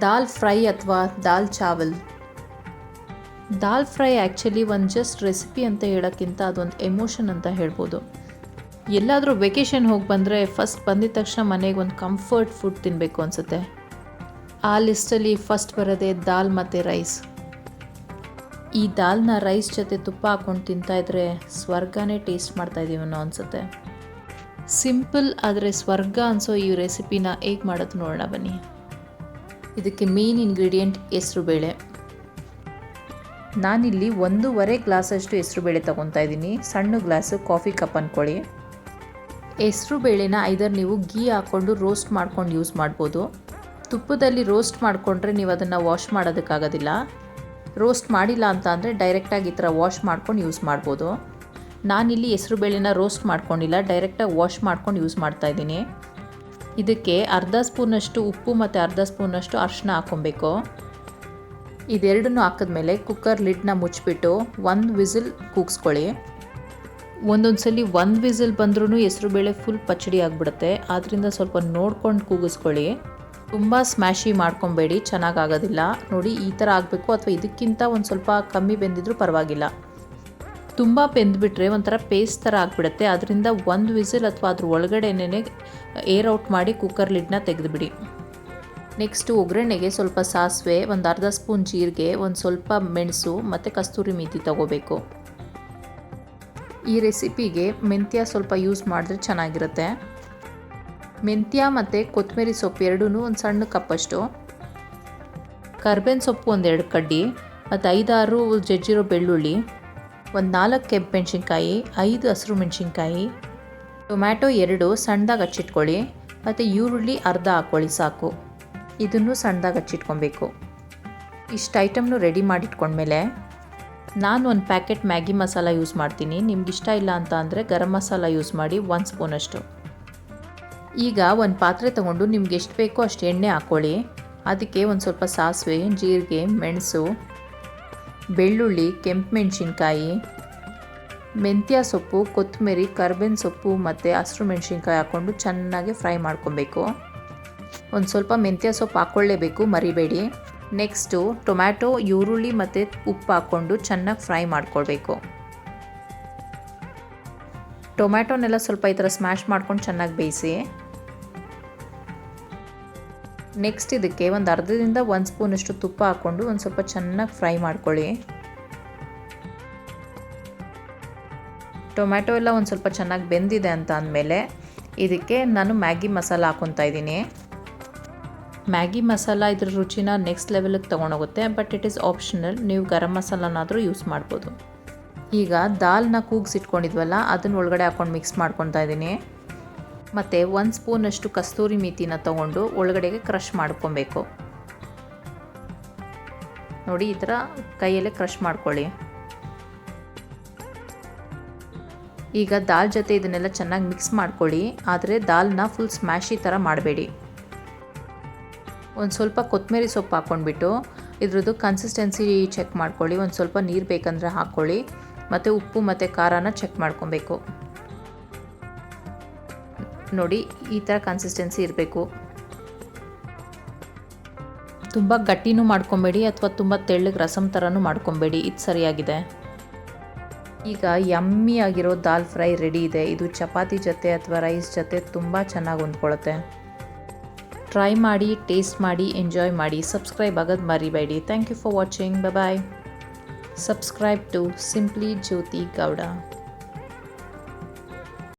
ದಾಲ್ fry ಅಥವಾ dal chawal? Dal fry actually ಒಂದು just recipe ಅಂತ ಹೇಳೋಕ್ಕಿಂತ ಅದೊಂದು ಎಮೋಷನ್ ಅಂತ ಹೇಳ್ಬೋದು. ಎಲ್ಲಾದರೂ ವೆಕೇಷನ್ ಹೋಗಿ ಬಂದರೆ ಫಸ್ಟ್ ಬಂದಿದ ತಕ್ಷಣ ಮನೆಗೆ ಒಂದು ಕಂಫರ್ಟ್ ಫುಡ್ ತಿನ್ನಬೇಕು ಅನಿಸುತ್ತೆ. ಆ ಲಿಸ್ಟಲ್ಲಿ ಫಸ್ಟ್ ಬರೋದೇ ದಾಲ್ ಮತ್ತು ರೈಸ್. ಈ ದಾಲ್ನ ರೈಸ್ ಜೊತೆ ತುಪ್ಪ ಹಾಕ್ಕೊಂಡು ತಿಂತಾಯಿದ್ರೆ ಸ್ವರ್ಗನೇ ಟೇಸ್ಟ್ ಮಾಡ್ತಾಯಿದ್ದೀವಿ ಅನ್ನೋ ಅನಿಸುತ್ತೆ. ಸಿಂಪಲ್ ಆದರೆ ಸ್ವರ್ಗ ಅನಿಸೋ ಈ ರೆಸಿಪಿನ ಹೇಗೆ ಮಾಡೋದು ನೋಡೋಣ ಬನ್ನಿ. ಇದಕ್ಕೆ ಮೇನ್ ಇಂಗ್ರೀಡಿಯೆಂಟ್ ಹೆಸ್ರುಬೇಳೆ ನಾನಿಲ್ಲಿ ಒಂದೂವರೆ ಗ್ಲಾಸಷ್ಟು ಹೆಸ್ರುಬೇಳೆ ತೊಗೊತಾ ಇದ್ದೀನಿ. ಸಣ್ಣ ಗ್ಲಾಸು ಕಾಫಿ ಕಪ್ ಅಂದ್ಕೊಳ್ಳಿ ಹೆಸರು ಬೇಳೆನ ಐದರ್ ನೀವು ಗೀ ಹಾಕ್ಕೊಂಡು ರೋಸ್ಟ್ ಮಾಡ್ಕೊಂಡು ಯೂಸ್ ಮಾಡ್ಬೋದು. ತುಪ್ಪದಲ್ಲಿ ರೋಸ್ಟ್ ಮಾಡಿಕೊಂಡ್ರೆ ನೀವು ಅದನ್ನು ವಾಶ್ ಮಾಡೋದಕ್ಕಾಗೋದಿಲ್ಲ. ರೋಸ್ಟ್ ಮಾಡಿಲ್ಲ ಅಂತ ಅಂದರೆ ಡೈರೆಕ್ಟಾಗಿ ಈ ಥರ ವಾಶ್ ಮಾಡ್ಕೊಂಡು ಯೂಸ್ ಮಾಡ್ಬೋದು. ನಾನಿಲ್ಲಿ ಹೆಸ್ರು ಬೇಳೆನ ರೋಸ್ಟ್ ಮಾಡ್ಕೊಂಡಿಲ್ಲ ಡೈರೆಕ್ಟಾಗಿ ವಾಶ್ ಮಾಡ್ಕೊಂಡು ಯೂಸ್ ಮಾಡ್ತಾಯಿದ್ದೀನಿ ಇದಕ್ಕೆ ಅರ್ಧ ಸ್ಪೂನಷ್ಟು ಉಪ್ಪು ಮತ್ತು ಅರ್ಧ ಸ್ಪೂನಷ್ಟು ಅರಿಶಿನ ಹಾಕ್ಕೊಬೇಕು. ಇದೆರಡನ್ನೂ ಹಾಕಿದ್ಮೇಲೆ ಕುಕ್ಕರ್ ಲಿಡ್ನ ಮುಚ್ಚಿಬಿಟ್ಟು ಒಂದು ವಿಸಿಲ್ ಕೂಗಿಸ್ಕೊಳ್ಳಿ. ಒಂದೊಂದು ಸಲ ಒಂದು ವಿಸಿಲ್ ಬಂದ್ರೂ ಹೆಸ್ರುಬೇಳೆ ಫುಲ್ ಪಚಡಿ ಆಗಿಬಿಡುತ್ತೆ. ಆದ್ದರಿಂದ ಸ್ವಲ್ಪ ನೋಡ್ಕೊಂಡು ಕೂಗಿಸ್ಕೊಳ್ಳಿ. ತುಂಬ ಸ್ಮ್ಯಾಶಿ ಮಾಡ್ಕೊಬೇಡಿ ಚೆನ್ನಾಗಾಗೋದಿಲ್ಲ ನೋಡಿ, ಈ ಥರ ಆಗಬೇಕು ಅಥವಾ ಇದಕ್ಕಿಂತ ಒಂದು ಸ್ವಲ್ಪ ಕಮ್ಮಿ ಬೆಂದಿದ್ರೂ ಪರವಾಗಿಲ್ಲ. ತುಂಬ ಬೆಂದುಬಿಟ್ರೆ ಒಂಥರ ಪೇಸ್ಟ್ ಥರ ಆಗಿಬಿಡುತ್ತೆ. ಅದರಿಂದ ಒಂದು ವಿಸಿಲ್ ಅಥವಾ ಅದ್ರ ಒಳಗಡೆನೇ ಏರ್ ಔಟ್ ಮಾಡಿ ಕುಕ್ಕರ್ ಲಿಡ್ನ ತೆಗೆದುಬಿಡಿ. ನೆಕ್ಸ್ಟು ಒಗ್ಗರಣೆಗೆ ಸ್ವಲ್ಪ ಸಾಸಿವೆ, ಒಂದು ಅರ್ಧ ಸ್ಪೂನ್ ಜೀರಿಗೆ, ಒಂದು ಸ್ವಲ್ಪ ಮೆಣಸು ಮತ್ತು ಕಸ್ತೂರಿ ಮೇಥಿ ತಗೋಬೇಕು. ಈ ರೆಸಿಪಿಗೆ ಮೆಂತ್ಯ ಸ್ವಲ್ಪ ಯೂಸ್ ಮಾಡಿದ್ರೆ ಚೆನ್ನಾಗಿರುತ್ತೆ. ಮೆಂತ್ಯ ಮತ್ತು ಕೊತ್ತಂಬರಿ ಸೊಪ್ಪು ಎರಡೂ ಒಂದು ಸಣ್ಣ ಕಪ್ಪಷ್ಟು. ಕರ್ಬೇವಿನ ಸೊಪ್ಪು ಒಂದೆರಡು ಕಡ್ಡಿ, ಮತ್ತು ಐದಾರು ಜಜ್ಜಿರೋ ಬೆಳ್ಳುಳ್ಳಿ ಒಂದು ನಾಲ್ಕು ಕೆಂಪು ಮೆಣಸಿನ್ಕಾಯಿ, ಐದು ಹಸಿರು ಮೆಣಸಿನ್ಕಾಯಿ, ಟೊಮ್ಯಾಟೊ ಎರಡು ಸಣ್ಣದಾಗಿ ಹಚ್ಚಿಟ್ಕೊಳ್ಳಿ ಮತ್ತು ಈರುಳ್ಳಿ ಅರ್ಧ ಹಾಕ್ಕೊಳ್ಳಿ ಸಾಕು. ಇದನ್ನು ಸಣ್ಣದಾಗಿ ಹಚ್ಚಿಟ್ಕೊಬೇಕು. ಇಷ್ಟು ಐಟಮ್ನು ರೆಡಿ ಮಾಡಿಟ್ಕೊಂಡ್ಮೇಲೆ ನಾನು ಒಂದು ಪ್ಯಾಕೆಟ್ ಮ್ಯಾಗಿ ಮಸಾಲ ಯೂಸ್ ಮಾಡ್ತೀನಿ. ನಿಮ್ಗೆ ಇಷ್ಟ ಇಲ್ಲ ಅಂತ ಅಂದರೆ ಗರಂ ಮಸಾಲ ಯೂಸ್ ಮಾಡಿ ಒಂದು ಸ್ಪೂನಷ್ಟು ಈಗ ಒಂದು ಪಾತ್ರೆ ತೊಗೊಂಡು ನಿಮ್ಗೆ ಎಷ್ಟು ಬೇಕೋ ಅಷ್ಟು ಎಣ್ಣೆ ಹಾಕ್ಕೊಳ್ಳಿ. ಅದಕ್ಕೆ ಒಂದು ಸ್ವಲ್ಪ ಸಾಸಿವೆ, ಜೀರಿಗೆ, ಮೆಣಸು ಬೆಳ್ಳುಳ್ಳಿ, ಕೆಂಪು ಮೆಣಸಿನ್ಕಾಯಿ, ಮೆಂತ್ಯ ಸೊಪ್ಪು, ಕೊತ್ತಂಬರಿ, ಕರ್ಬೇವಿನ ಸೊಪ್ಪು ಮತ್ತು ಹಸಿರು ಮೆಣಸಿನ್ಕಾಯಿ ಹಾಕ್ಕೊಂಡು ಚೆನ್ನಾಗಿ ಫ್ರೈ ಮಾಡ್ಕೊಬೇಕು. ಒಂದು ಸ್ವಲ್ಪ ಮೆಂತ್ಯ ಸೊಪ್ಪು ಹಾಕ್ಕೊಳ್ಳೇಬೇಕು ಮರಿಬೇಡಿ. ನೆಕ್ಸ್ಟು ಟೊಮ್ಯಾಟೊ, ಈರುಳ್ಳಿ ಮತ್ತು ಉಪ್ಪು ಹಾಕ್ಕೊಂಡು ಚೆನ್ನಾಗಿ ಫ್ರೈ ಮಾಡ್ಕೊಳ್ಬೇಕು. ಟೊಮ್ಯಾಟೊನೆಲ್ಲ ಸ್ವಲ್ಪ ಈ ಥರ ಸ್ಮ್ಯಾಶ್ ಮಾಡ್ಕೊಂಡು ಚೆನ್ನಾಗಿ ಬೇಯಿಸಿ. ನೆಕ್ಸ್ಟ್ ಇದಕ್ಕೆ ಒಂದು ಅರ್ಧದಿಂದ ಒಂದು ಸ್ಪೂನಷ್ಟು ತುಪ್ಪ ಹಾಕ್ಕೊಂಡು ಒಂದು ಸ್ವಲ್ಪ ಚೆನ್ನಾಗಿ ಫ್ರೈ ಮಾಡ್ಕೊಳ್ಳಿ. ಟೊಮ್ಯಾಟೊ ಎಲ್ಲ ಒಂದು ಸ್ವಲ್ಪ ಚೆನ್ನಾಗಿ ಬೆಂದಿದೆ ಅಂತ ಅಂದಮೇಲೆ ಇದಕ್ಕೆ ನಾನು ಮ್ಯಾಗಿ ಮಸಾಲ ಹಾಕ್ಕೊತಾ ಇದ್ದೀನಿ. ಮ್ಯಾಗಿ ಮಸಾಲ ಇದ್ರ ರುಚಿನ ನೆಕ್ಸ್ಟ್ ಲೆವೆಲಿಗೆ ತೊಗೊಂಡೋಗುತ್ತೆ ಬಟ್ ಇಟ್ ಈಸ್ ಆಪ್ಷನಲ್ ನೀವು ಗರಂ ಮಸಾಲನಾದರೂ ಯೂಸ್ ಮಾಡ್ಬೋದು. ಈಗ ದಾಲ್ನ ಕೂಗಿಸಿಟ್ಕೊಂಡಿದ್ವಲ್ಲ ಅದನ್ನ ಒಳಗಡೆ ಹಾಕ್ಕೊಂಡು ಮಿಕ್ಸ್ ಮಾಡ್ಕೊತಾ ಇದ್ದೀನಿ. ಮತ್ತು ಒಂದು ಸ್ಪೂನಷ್ಟು ಕಸ್ತೂರಿ ಮೆಥಿನ ತೊಗೊಂಡು ಒಳಗಡೆಗೆ ಕ್ರಷ್ ಮಾಡ್ಕೊಬೇಕು. ನೋಡಿ, ಈ ಥರ ಕೈಯಲ್ಲೇ ಕ್ರಷ್ ಮಾಡ್ಕೊಳ್ಳಿ. ಈಗ ದಾಲ್ ಜೊತೆ ಇದನ್ನೆಲ್ಲ ಚೆನ್ನಾಗಿ ಮಿಕ್ಸ್ ಮಾಡ್ಕೊಳ್ಳಿ. ಆದರೆ ದಾಲ್ನ ಫುಲ್ ಸ್ಮ್ಯಾಶಿ ಥರ ಮಾಡಬೇಡಿ. ಒಂದು ಸ್ವಲ್ಪ ಕೊತ್ತಂಬರಿ ಸೊಪ್ಪು ಹಾಕ್ಕೊಂಡ್ಬಿಟ್ಟು ಇದ್ರದ್ದು ಕನ್ಸಿಸ್ಟೆನ್ಸಿ ಚೆಕ್ ಮಾಡ್ಕೊಳ್ಳಿ. ಒಂದು ಸ್ವಲ್ಪ ನೀರು ಬೇಕಂದ್ರೆ ಹಾಕ್ಕೊಳ್ಳಿ. ಮತ್ತು ಉಪ್ಪು ಮತ್ತು ಖಾರನ ಚೆಕ್ ಮಾಡ್ಕೊಬೇಕು. ನೋಡಿ ಈ ಥರ ಕನ್ಸಿಸ್ಟೆನ್ಸಿ ಇರಬೇಕು. ತುಂಬ ಗಟ್ಟಿನೂ ಮಾಡ್ಕೊಬೇಡಿ ಅಥವಾ ತುಂಬ ತೆಳ್ಳಗೆ ರಸಮ್ ಥರನೂ ಮಾಡ್ಕೊಬೇಡಿ. ಇದು ಸರಿಯಾಗಿದೆ. ಈಗ ಯಮ್ಮಿ ಆಗಿರೋ ದಾಲ್ ಫ್ರೈ ರೆಡಿ ಇದೆ. ಇದು ಚಪಾತಿ ಜೊತೆ ಅಥವಾ ರೈಸ್ ಜೊತೆ ತುಂಬ ಚೆನ್ನಾಗಿ ಹೊಂದ್ಕೊಳ್ಳುತ್ತೆ ಟ್ರೈ ಮಾಡಿ ಟೇಸ್ಟ್ ಮಾಡಿ ಎಂಜಾಯ್ ಮಾಡಿ. ಸಬ್ಸ್ಕ್ರೈಬ್ ಆಗೋದು ಮರಿಬೇಡಿ. Thank you for watching bye subscribe to simply Jyothi Gowda